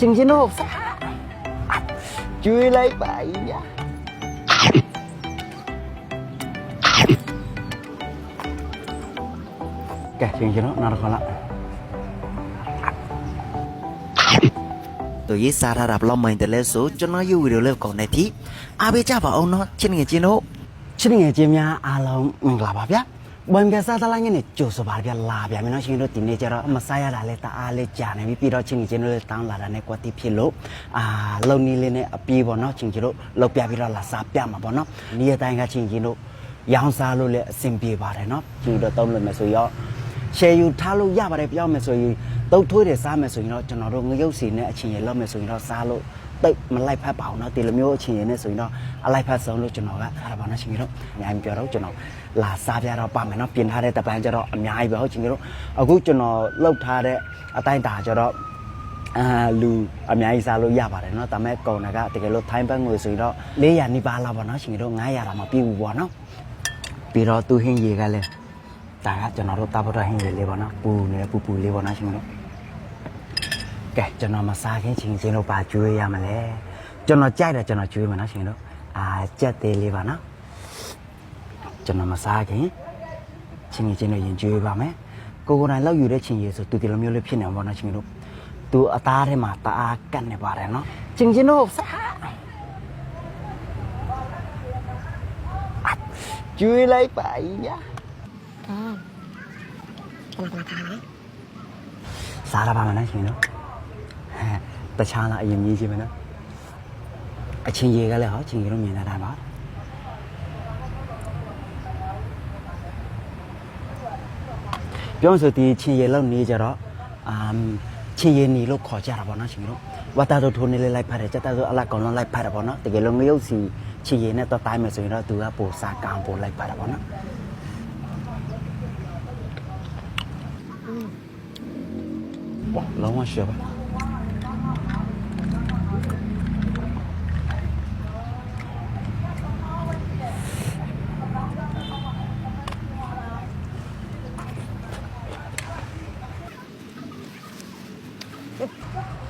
Cincin lu. chui lấy bayinya. Oke, cincin lu naruh kolak. tôi ý xa ra đạp lòng mình để lên số cho nó yêu video lên còn này thì à bây giờ bảo ông nó trên nghề chiến đấu trên nghề chiến nha à lòng mình là bà biết ပေးကြပါအောင်နော်ချင်းငယ်ချင်းတို့ချစ်ငယ်ချင်းများအားလုံးမင်္ဂလာပါဗျာဘွန်ကစားသလိုင်းနဲ့ကြိုဆိုပါဗျာလာဗျာမင်းတို့ရှင်တို့ဒီနေ့ကျတော့မစားရတာလဲတအားလေးကြာနေပြီပြီးတော့ချင်းငယ်ချင်းတို့လည်းတောင်းလာတာနဲ့ကွက်တိဖြစ်လို့အာလုံနီလေးနဲ့အပြေးပေါ့နော်ချင်းချင်းတို့လောက်ပြပြီးတော့လာစားပြမှာပေါ့နော်ဒီအတိုင်းကချင်းချင်းတို့ရောင်းစားလို့လည်းအဆင်ပြေပါတယ်နော်ပြီးတော့တောင်းလို့မယ်ဆိုရောရှယ်ယူထားလို့ရပါတယ်ပြောင်းမယ်ဆိုရင်တုတ်ထွေးတယ်စားမယ်ဆိုရင်တော့ကျွန်တော်တို့ငရုတ်စီနဲ့အချင်းရလောက်မယ်ဆိုရင်တော့စားလို့ တိတ်မလိုက်ဖက်ပါဘူးเนาะဒီလိုမျိုးအချင်းရနဲ့ဆိုရင်တော့အလိုက်ဖက်ဆုံးလို့ကျွန်တော်ကအဲ့ဒါပါနော်ရှင်ကြီးတို့အများကြီးပြောတော့ကျွန်တော်လာစားပြတော့ပါမယ်เนาะပြင်ထားတဲ့တပန်းကျတော့အများကြီးပဲဟုတ်ရှင်ကြီးတို့အခုကျွန်တော်လှုပ်ထားတဲ့အတိုင်းတာကျတော့အာလူအများကြီးစားလို့ရပါတယ်เนาะဒါပေမဲ့ကုန်တာကတကယ်လို့ထိုင်းဘတ်ငွေဆိုရင်တော့400နီးပါးလောက်ပါเนาะရှင်ကြီးတို့900တာမပြည့်ဘူးပေါ့เนาะပြီးတော့သူဟင်းရေကလည်း ဒါကကျွန်တော်တို့တာဘတော်ဟင်းလေးလေးပေါ့နော်ပူနေပူပူလေးပေါ့နော်ရှင်တို့ ကဲကျွန်တော်မစားခင်ချင်းချင်းတို့ပါကျွေးရမလဲကျွန်တော်ကြိုက်တယ်ကျွန်တော်ကျွေးမယ်နော်ရှင်တို့အာကြက်သေးလေးပါနော်ကျွန်တော်မစားခင်ချင်းချင်းတို့ရင်ကျွေးပါမယ်ကိုကိုယ်တိုင်လောက်ယူတဲ့ချင်းရည်ဆိုသူဒီလိုမျိုးလေးဖြစ်နေမှာပေါ့နော်ရှင်တို့သူအသားထဲမှာတအားကတ်နေပါတယ်နော်ချင်းချင်းတို့စားကျွေးလိုက်ပါညာစားရပါမလားရှင်တို့ ဟဲ့တခြားလားအရင်ကြီးချင်းမနော်အချင်းရေကလည်းဟောချင်းရေတို့မြင်လာတာပါပြောဆိုဒီချင်းရေလောက်နေကြတော့အမ်ချင်းရေနေလို့ခေါ်ကြတာပေါ့နော်ရှင်တို့ဝတ်တာတို့ထိုးနေလေးလိုက်ဖတ်တယ်စက်တာတို့အလားကောင်လုံးလိုက်ဖတ်တယ်ပေါ့နော်တကယ်လို့မရုပ်စီချင်းရေနဲ့တော့တိုင်းမယ်ဆိုရင်တော့သူကပိုစားကံပိုလိုက်ဖတ်တယ်ပေါ့နော် 哇，老王学吧。 Yeah.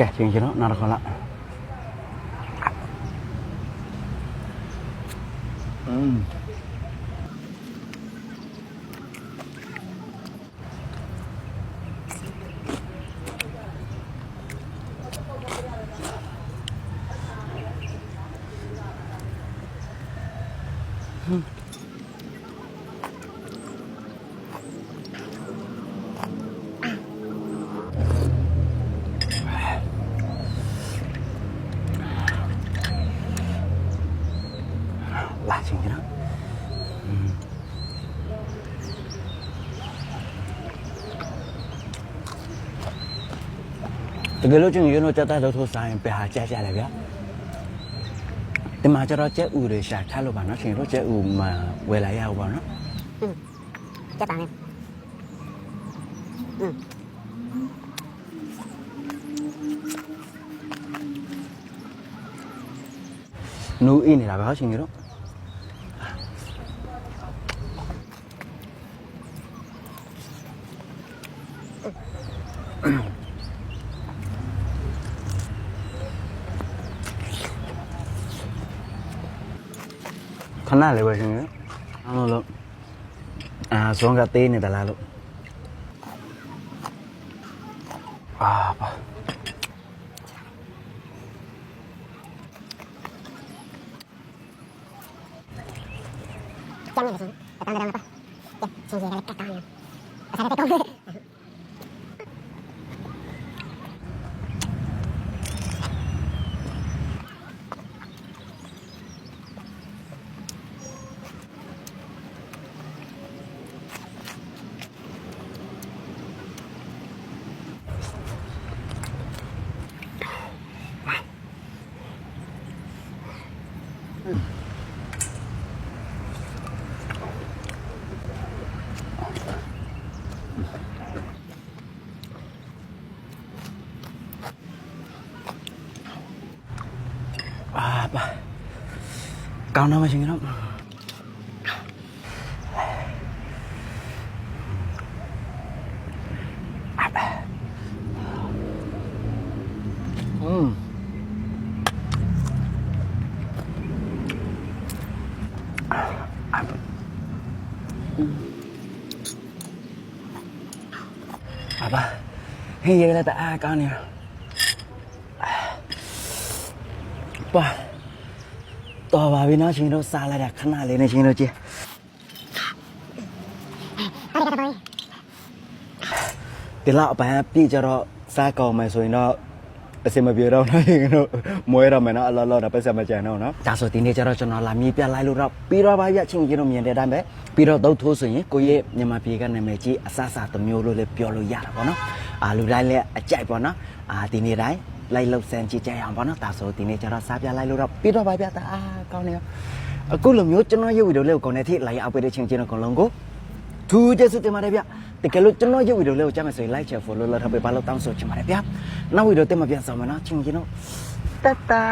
Okay change ನಡ್ಕೊಲ್ಲ Mm-hmm. ချင်းတော့နားတော့ခလာอืมလာချင်းချင်းတော့တကယ်လို့ချင်းရင်းတော့ကြက်သားလို့ထိုးစားရင်ပဲဟာကြက်ကြတယ်ဗျာဒီမှာကျတော့ကြက်ဥတွေရှာထားလို့ပါနော်ရှင်တို့ကြက်ဥမှာဝယ်လာရအောင်ပါနော် จะตามเนี่ยอืม နူးအေးနေတာပဲဟောရှင်တို့ ခဏလေးပဲရှင်အားလုံးလို့အာဇွန်ကသေးနေတလားလို့အာပါကျမ်းနေတယ်ဆိုတန်းတန်းမပါကျန်စီရက်ကတ်ကောင်းနေအစားတက်ကောင်း 강남하신가? 음. 아빠, 이 얘기를 했다. 아, 까니. 아, 빠. တော့ပါတော်ပါပြီနော်ရှင်တို့စားလိုက်တာခဏလေးနဲ့ရှင်တို့ကြည့်ဟာဒီကတော့ဒီလောက်အပန်းပြည့်ကြတော့စားကောင်းမယ်ဆိုရင်တော့အစင်မပြေတော့နော်ရှင်တို့မွဲရမယ်နော်အလောလောတော့ပတ်စံမကြံတော့နော်ဒါဆိုဒီနေ့ကျတော့ကျွန်တော်လာမြေပြလိုက်လို့တော့ပြီးတော့ပါပြချင်းချင်းတို့မြင်တဲ့အတိုင်းပဲပြီးတော့သုတ်ထိုးဆိုရင်ကိုရဲ့မြန်မာပြည်ကနာမည်ကြီးအဆအဆတစ်မျိုးလို့လည်းပြောလို့ရတာပေါ့နော်အာလူတိုင်းလည်းအကြိုက်ပေါ့နော်အာဒီနေ့တိုင်း လိုက်လောက်စမ်းကြည့်ကြရအောင်ပေါ့နော်ဒါဆိုဒီနေ့ကျတော့စားပြလိုက်လို့တော့ပြီးတော့ပါပြတာအာကောင်းနေရောအခုလိုမျိုးကျွန်တော်ရုပ်ဗီဒီယိုလေးကိုကောင်းတဲ့ထိလိုက်အောင်ပေးတဲ့ချင်းချင်းတို့အကုန်လုံးကိုထူးကျေးဇူးတင်ပါတယ်ဗျတကယ်လို့ကျွန်တော်ရုပ်ဗီဒီယိုလေးကိုကြားမယ်ဆိုရင် like share follow လုပ်ထားပေးပါလို့တောင်းဆိုချင်ပါတယ်ဗျနောက်ဗီဒီယိုတင်မပြန်ဆောင်မနော်ချင်းချင်းတို့တတ်တာ